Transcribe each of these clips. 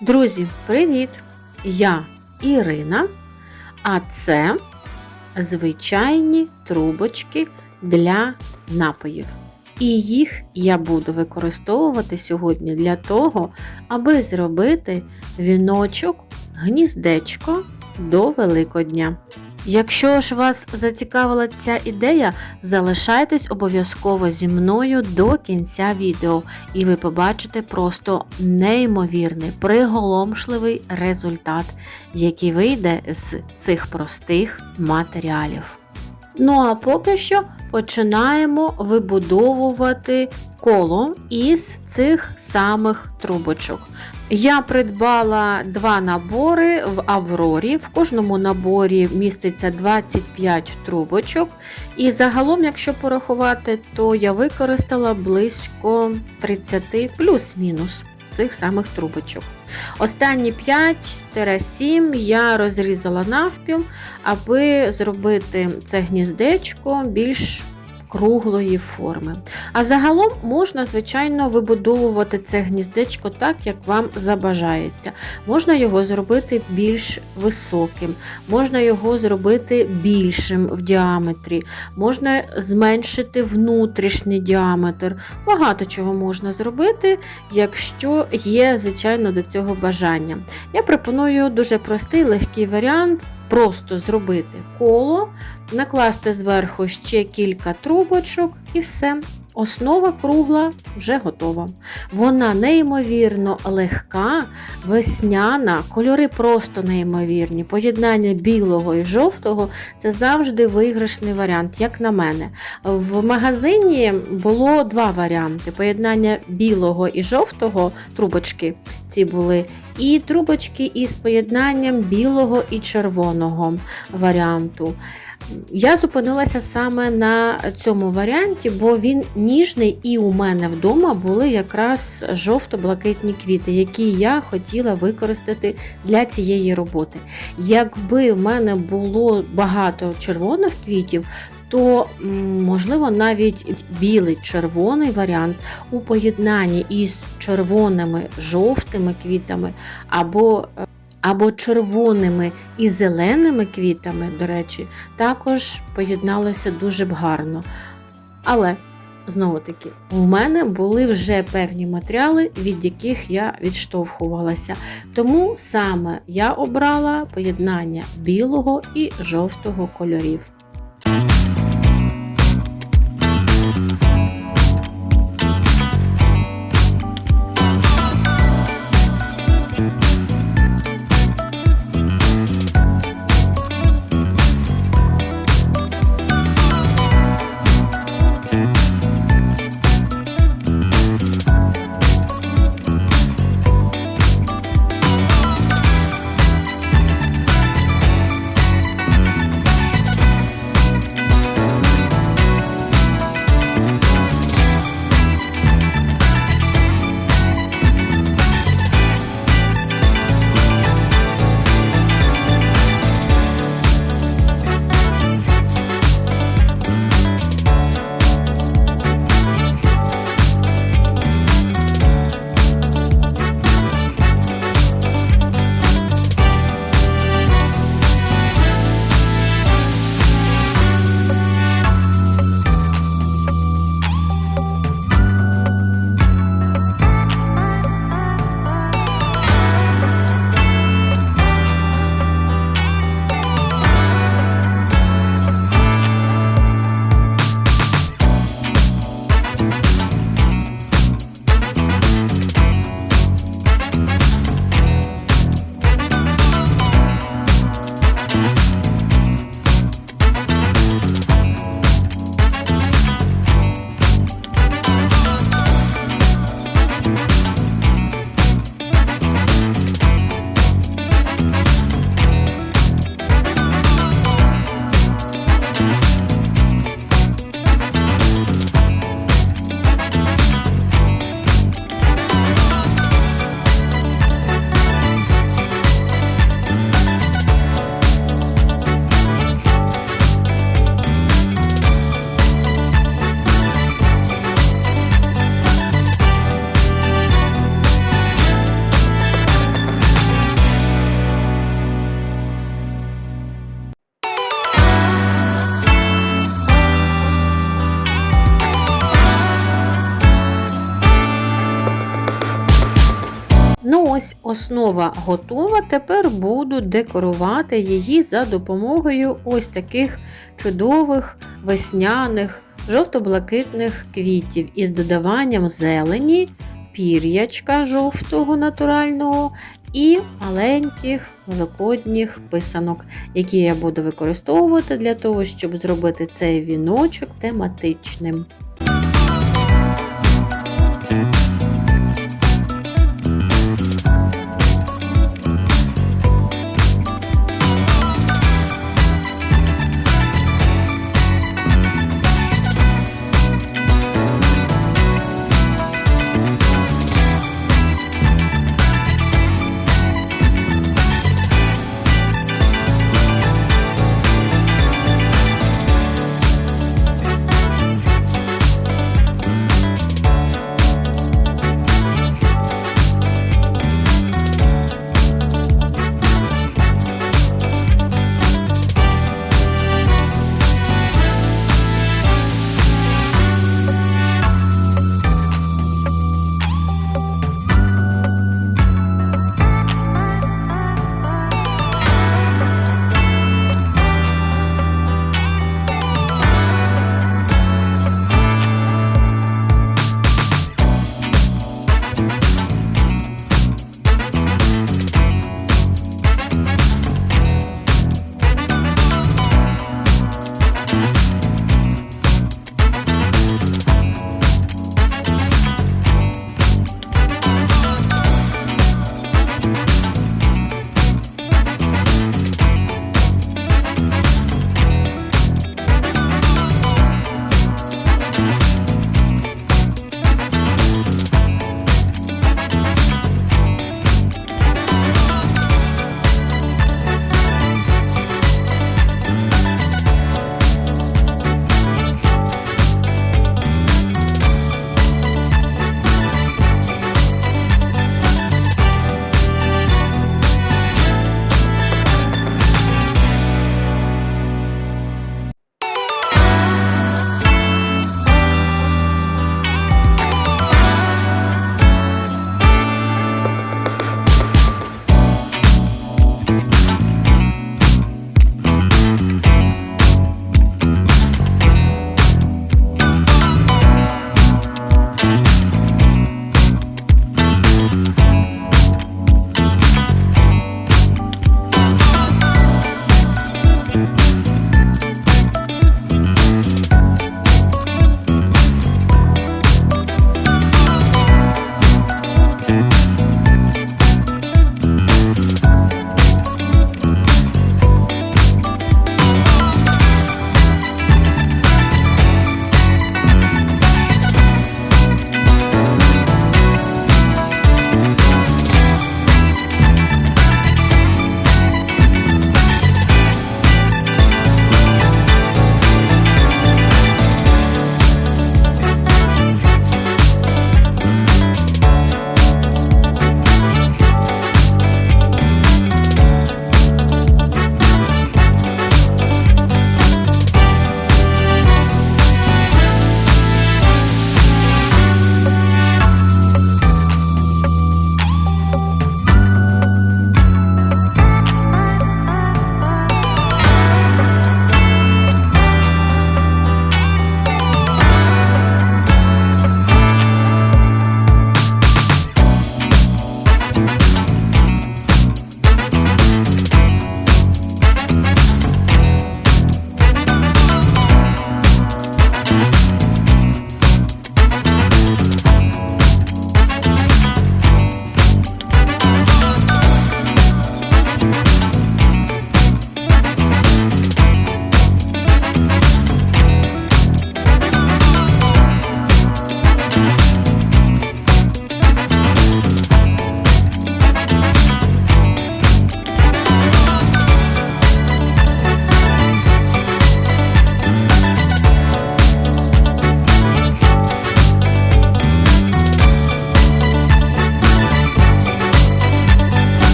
Друзі, привіт! Я Ірина, а це звичайні трубочки для напоїв. І їх я буду використовувати сьогодні для того, аби зробити віночок, гніздечко до Великодня. Якщо ж вас зацікавила ця ідея, залишайтесь обов'язково зі мною до кінця відео, і ви побачите просто неймовірний, приголомшливий результат, який вийде з цих простих матеріалів. Ну а поки що починаємо вибудовувати коло із цих самих трубочок. Я придбала два набори в Аврорі. В кожному наборі міститься 25 трубочок. І загалом, якщо порахувати, то я використала близько 30 плюс-мінус цих самих трубочок. Останні 5-7 я розрізала навпіл, аби зробити це гніздечко більш круглої форми. А загалом можна, звичайно, вибудовувати це гніздечко так, як вам забажається. Можна його зробити більш високим, можна його зробити більшим в діаметрі, можна зменшити внутрішній діаметр. Багато чого можна зробити, якщо є, звичайно, до цього бажання. Я пропоную дуже простий легкий варіант. Просто зробити коло, накласти зверху ще кілька трубочок і все. Основа кругла вже готова. Вона неймовірно легка, весняна, кольори просто неймовірні. Поєднання білого і жовтого це завжди виграшний варіант, як на мене. В магазині було два варіанти: поєднання білого і жовтого трубочки ці були, і трубочки із поєднанням білого і червоного варіанту. Я зупинилася саме на цьому варіанті, бо він ніжний, і у мене вдома були якраз жовто-блакитні квіти, які я хотіла використати для цієї роботи. Якби в мене було багато червоних квітів, то, можливо, навіть білий червоний варіант у поєднанні із червоними жовтими квітами або або червоними і зеленими квітами, до речі, також поєдналося дуже б гарно. Але, знову таки, у мене були вже певні матеріали, від яких я відштовхувалася. Тому саме я обрала поєднання білого і жовтого кольорів. Ось основа готова. Тепер буду декорувати її за допомогою ось таких чудових весняних жовто-блакитних квітів із додаванням зелені, пір'ячка жовтого натурального і маленьких великодніх писанок, які я буду використовувати для того, щоб зробити цей віночок тематичним.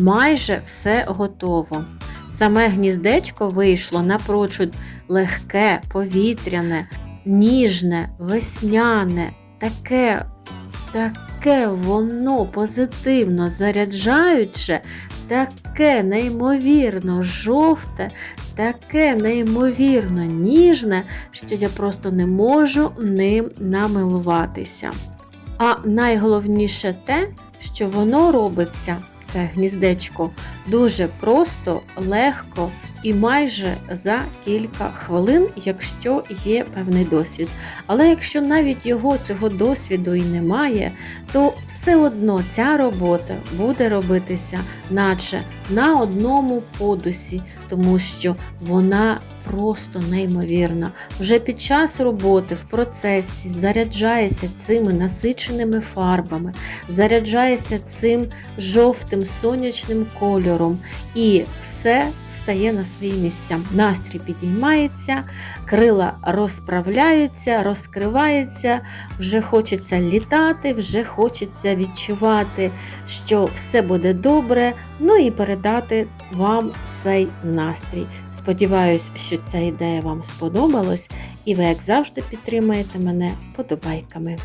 Майже все готово. Саме гніздечко вийшло напрочуд легке, повітряне, ніжне, весняне, таке, таке воно позитивно заряджаюче, таке неймовірно жовте, таке неймовірно ніжне, що я просто не можу ним намилуватися. А найголовніше те, що воно робиться, це гніздечко, дуже просто, легко і майже за кілька хвилин, якщо є певний досвід. Але якщо навіть його цього досвіду і немає, то все одно ця робота буде робитися, наче на одному подусі, тому що вона просто неймовірна. Вже під час роботи в процесі заряджаєшся цими насиченими фарбами, заряджаєшся цим жовтим сонячним кольором, і все стає на свої місця. Настрій підіймається, крила розправляються, розкриваються, вже хочеться літати, вже хочеться відчувати, що все буде добре, ну і передати вам цей настрій. Сподіваюсь, що ця ідея вам сподобалась, і ви, як завжди, підтримаєте мене вподобайками.